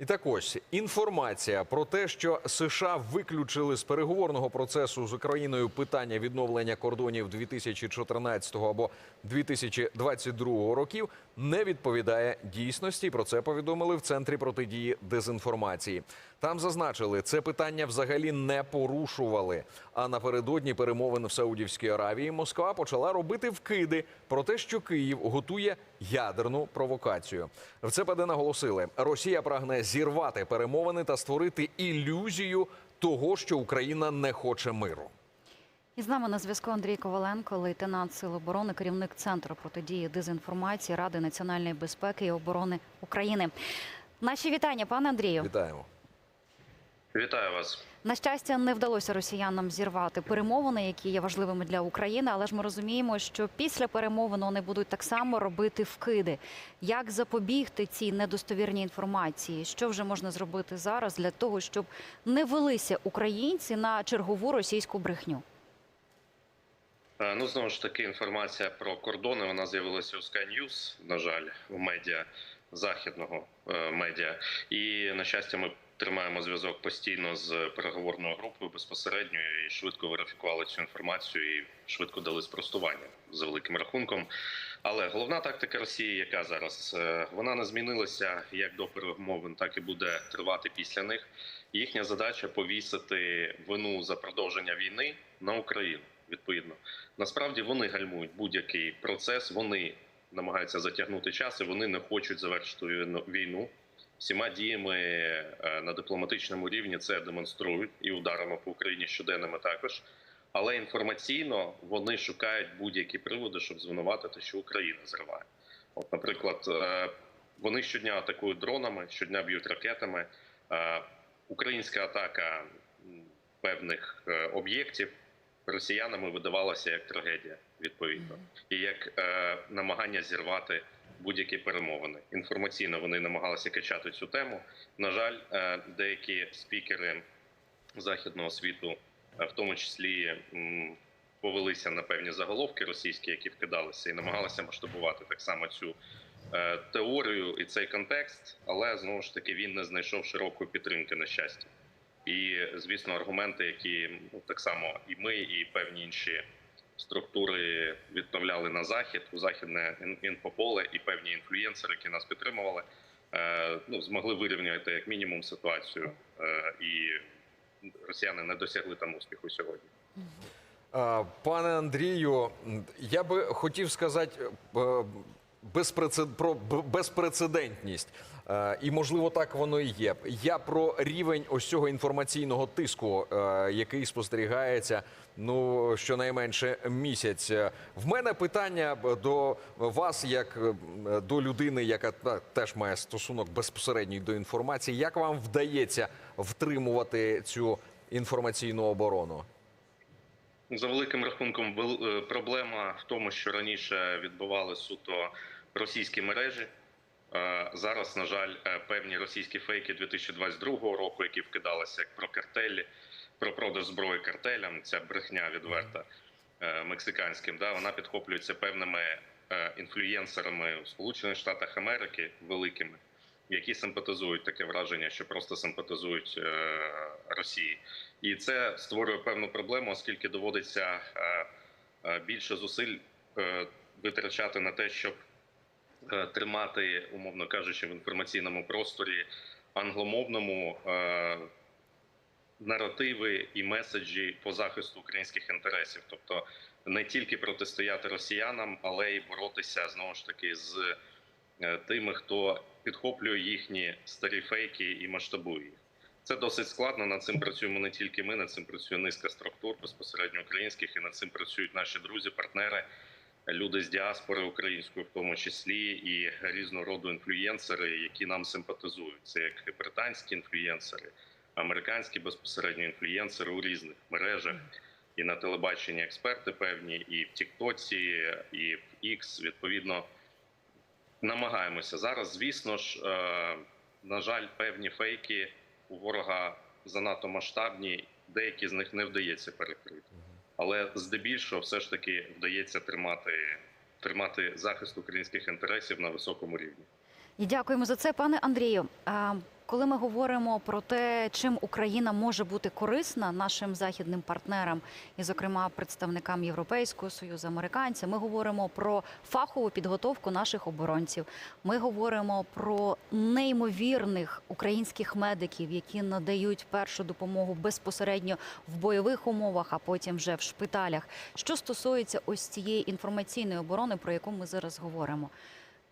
І так ось інформація про те, що США виключили з переговорного процесу з Україною питання відновлення кордонів 2014 або 2022 років, не відповідає дійсності. Про це повідомили в центрі протидії дезінформації. Там зазначили, це питання взагалі не порушували. А напередодні перемовин в Саудівській Аравії Москва почала робити вкиди про те, що Київ готує ядерну провокацію. В ЦПД наголосили, Росія прагне зірвати перемовини та створити ілюзію того, що Україна не хоче миру. І з нами на зв'язку Андрій Коваленко, лейтенант Сил оборони, керівник центру протидії дезінформації Ради національної безпеки і оборони України. Наші вітання, пане Андрію. Вітаємо. Вітаю вас. На щастя, не вдалося росіянам зірвати перемовини, які є важливими для України. Але ж ми розуміємо, що після перемовин вони будуть так само робити вкиди. Як запобігти цій недостовірній інформації? Що вже можна зробити зараз для того, щоб не велися українці на чергову російську брехню? Е, Ну знову ж таки, інформація про кордони вона з'явилася у Sky News, на жаль, у медіа західного е, медіа. І на щастя, ми тримаємо зв'язок постійно з переговорною групою безпосередньо і швидко верифікували цю інформацію і швидко дали спростування за великим рахунком. Але головна тактика Росії, яка зараз Е, вона не змінилася як до перемовин, так і буде тривати після них. Їхня задача повісити вину за продовження війни на Україну. Відповідно, насправді вони гальмують будь-який процес. Вони намагаються затягнути час, і вони не хочуть завершити війну-. Всіма діями е, на дипломатичному рівні це демонструють і ударами по Україні щоденними також. Але інформаційно вони шукають будь-які приводи, щоб звинуватити, що Україна зриває. От, наприклад, е, вони щодня атакують дронами, щодня б'ють ракетами. Е, Українська атака певних об'єктів росіянами видавалася як трагедія, відповідно, і як е, намагання зірвати будь-які перемовини. Інформаційно вони намагалися качати цю тему. На жаль, е, деякі спікери західного світу, е, в тому числі. м, Повелися на певні заголовки російські, які вкидалися, і намагалися масштабувати так само цю е, теорію і цей контекст, але знову ж таки він не знайшов широкої підтримки на щастя. І звісно, аргументи, які ну так само і ми, і певні інші структури відправляли на захід у західне ін- інфополе, і певні інфлюєнсери, які нас підтримували, е, ну змогли вирівняти як мінімум ситуацію, е, і росіяни не досягли там успіху сьогодні. Пане Андрію, я би хотів сказати е, безпрецед... про безпрецедентність. Е, І можливо так воно і є. Я про рівень ось цього інформаційного тиску, е, який спостерігається ну щонайменше місяць. В мене питання до вас, як е, до людини, яка теж має стосунок безпосередній до інформації. Як вам вдається втримувати цю інформаційну оборону? За великим рахунком, проблема в тому, що раніше відбували суто російські мережі. Е, Зараз, на жаль, е, певні російські фейки 2022 року, які вкидалися як про картелі, про продаж зброї картелям, ця брехня відверта е, мексиканським, да, вона підхоплюється певними інфлюєнсерами у Сполучених Штатах Америки великими, які симпатизують таке враження, що просто симпатизують Росії. І це створює певну проблему, оскільки доводиться більше зусиль витрачати на те, щоб тримати, умовно кажучи, в інформаційному просторі англомовному е, наративи і меседжі по захисту українських інтересів, тобто не тільки протистояти росіянам, але й боротися знову ж таки з е, тими, хто підхоплює їхні старі фейки і масштабує їх. Це досить складно. Над цим працюємо не тільки ми, над цим працює низка структур, безпосередньо українських, і над цим працюють наші друзі, партнери, люди з діаспори української, в тому числі, і різного роду інфлюєнсери, які нам симпатизують. Це як британські інфлюєнсери, американські безпосередньо інфлюєнсери у різних мережах. І на телебаченні експерти певні, і в Тіктоці, і в X, відповідно намагаємося зараз. Звісно ж, е, на жаль, певні фейки у ворога занадто масштабні. Деякі з них не вдається перекрити, але здебільшого, все ж таки вдається тримати тримати захист українських інтересів на високому рівні. І дякуємо за це, пане Андрію. Коли ми говоримо про те, чим Україна може бути корисна нашим західним партнерам, і, зокрема, представникам Європейського союзу, американцям, ми говоримо про фахову підготовку наших оборонців. Ми говоримо про неймовірних українських медиків, які надають першу допомогу безпосередньо в бойових умовах, а потім вже в шпиталях. Що стосується ось цієї інформаційної оборони, про яку ми зараз говоримо.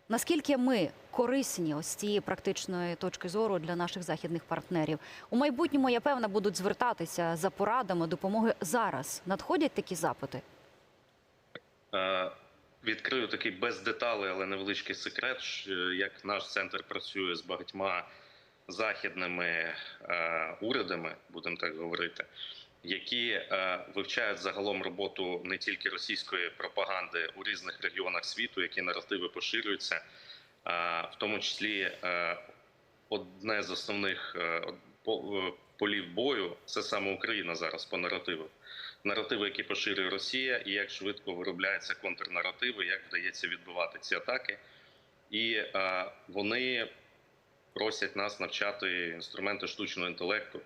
Наскільки ми корисні ось цієї практичної точки зору для наших західних партнерів у майбутньому, я певна, будуть звертатися за порадами, допомогою зараз. Надходять такі запити. Е, Відкрию такий без деталей, але невеличкий секрет, як наш центр працює з багатьма західними е, урядами, будемо так говорити, які е, вивчають загалом роботу не тільки російської пропаганди у різних регіонах світу, які наративи поширюються, а в тому числі е, одне з основних е, е, полів бою це саме Україна зараз по наративу наративи, які поширює Росія, і як швидко виробляються контрнаративи, як вдається відбивати ці атаки. І е, вони просять нас навчати інструменти штучного інтелекту,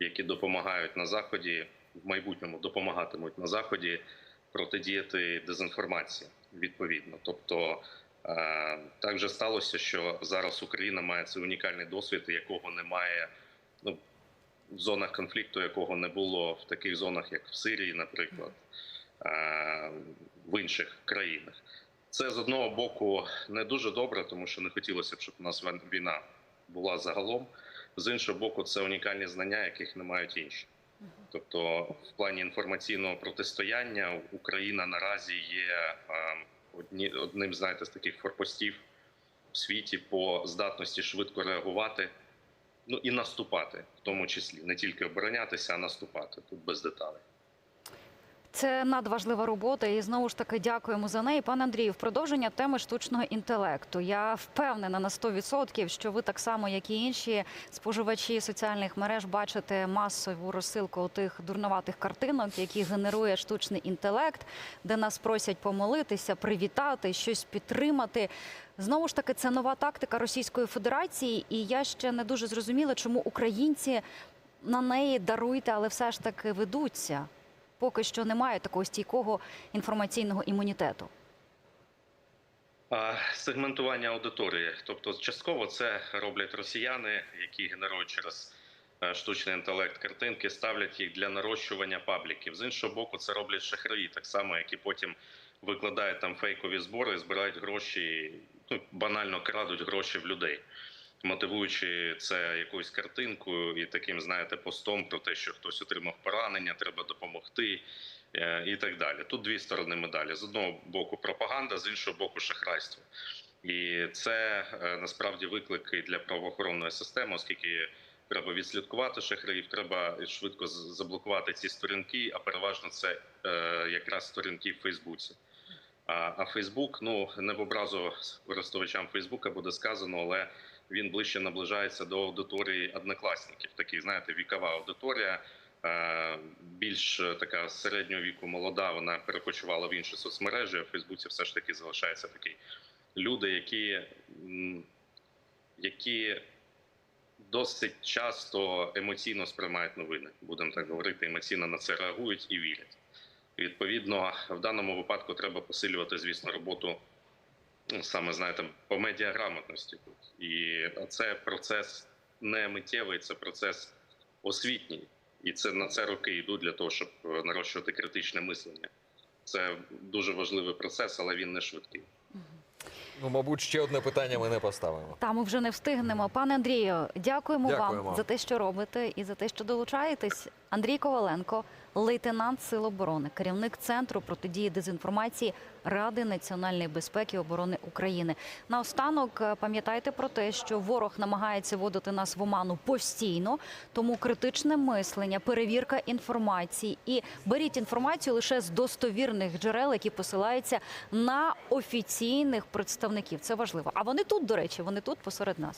які допомагають на заході, в майбутньому допомагатимуть на заході протидіяти дезінформації відповідно. Тобто е, так же сталося, що зараз Україна має цей унікальний досвід, якого немає. Ну, в зонах конфлікту, якого не було в таких зонах, як в Сирії, наприклад, е, в інших країнах. Це з одного боку не дуже добре, тому що не хотілося б, щоб у нас війна була загалом. З іншого боку, це унікальні знання, яких не мають інші. Тобто, в плані інформаційного протистояння Україна наразі є е, одні, одним знаєте, з таких форпостів в світі по здатності швидко реагувати ну і наступати, в тому числі не тільки оборонятися, а наступати тут без деталей. Це надважлива робота, і знову ж таки дякуємо за неї. Пане Андрію, в продовження теми штучного інтелекту. Я впевнена на 100%, що ви так само, як і інші споживачі соціальних мереж, бачите масову розсилку тих дурноватих картинок, які генерує штучний інтелект, де нас просять помолитися, привітати, щось підтримати. Знову ж таки, це нова тактика Російської Федерації, і я ще не дуже зрозуміла, чому українці на неї даруйте, але все ж таки ведуться поки що немає такого стійкого інформаційного імунітету. Сегментування аудиторії, тобто частково це роблять росіяни, які генерують через е, штучний інтелект картинки, ставлять їх для нарощування пабліків. З іншого боку, це роблять шахраї, так само, які потім викладають там фейкові збори, збирають гроші, ну банально крадуть гроші в людей, мотивуючи це якоюсь картинкою і таким, знаєте, постом про те, що хтось отримав поранення, треба допомогти. е, І так далі. Тут дві сторони медалі: з одного боку пропаганда, з іншого боку, шахрайство. І це е, насправді виклики для правоохоронної системи, оскільки треба відслідкувати шахраїв, треба швидко заблокувати ці сторінки, а переважно це е, якраз сторінки в Фейсбуці. А Фейсбук, ну не в образу користувачам Фейсбука буде сказано, але він ближче наближається до аудиторії однокласників. Такий, знаєте, вікова аудиторія. е, Більш е, така середнього віку молода, вона перекочувала в інші соцмережі. А в Фейсбуці все ж таки залишається такий люди, які, які досить часто емоційно сприймають новини, будемо так говорити, емоційно на це реагують і вірять. Відповідно, в даному випадку треба посилювати, звісно, роботу саме знаєте, по медіаграмотності тут. І це процес не миттєвий, це процес освітній. І це на це роки йдуть для того, щоб е, нарощувати критичне мислення. Це дуже важливий процес, але він не швидкий. Ну, мабуть, ще одне питання ми не поставимо. Та ми вже не встигнемо. Пане Андрію, дякуємо, Дякуємо. вам за те, що робите, і за те, що долучаєтесь. Андрій Коваленко, лейтенант Сил оборони, керівник центру протидії дезінформації Ради національної безпеки і оборони України. Наостанок е, пам'ятайте про те, що ворог намагається вводити нас в оману постійно, тому критичне мислення, перевірка інформації і беріть інформацію лише з достовірних джерел, які посилаються на офіційних представників. Це важливо. А вони тут, до речі, вони тут посеред нас.